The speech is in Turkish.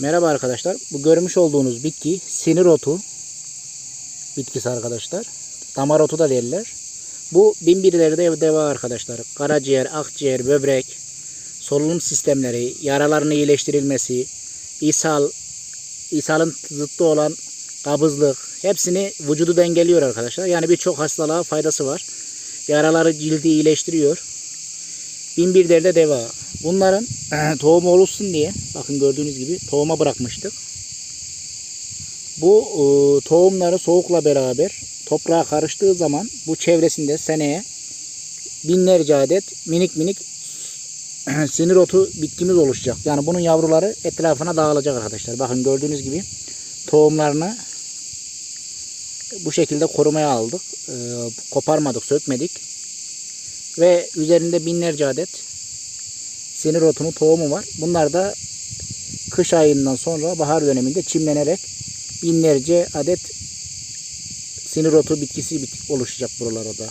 Merhaba arkadaşlar. Bu görmüş olduğunuz bitki sinir otu bitkisi arkadaşlar. Damar otu da derler. Bu binbirlerde deva arkadaşlar. Karaciğer, akciğer, böbrek, solunum sistemleri, yaraların iyileştirilmesi, ishal, ishalın zıttı olan kabızlık hepsini vücudu dengeliyor arkadaşlar. Yani birçok hastalığa faydası var. Yaraları cildi iyileştiriyor. Binbir derde deva. Bunların tohum oluşsun diye bakın gördüğünüz gibi tohuma bırakmıştık. Bu e, tohumları soğukla beraber toprağa karıştığı zaman bu çevresinde seneye binlerce adet minik minik sinir otu bitkimiz oluşacak. Yani bunun yavruları etrafına dağılacak arkadaşlar. Bakın gördüğünüz gibi tohumlarını bu şekilde korumaya aldık. E, koparmadık, sökmedik. Ve üzerinde binlerce adet sinir otunun tohumu var. Bunlar da kış ayından sonra bahar döneminde çimlenerek binlerce adet sinir otu bitkisi bit- oluşacak buralarda.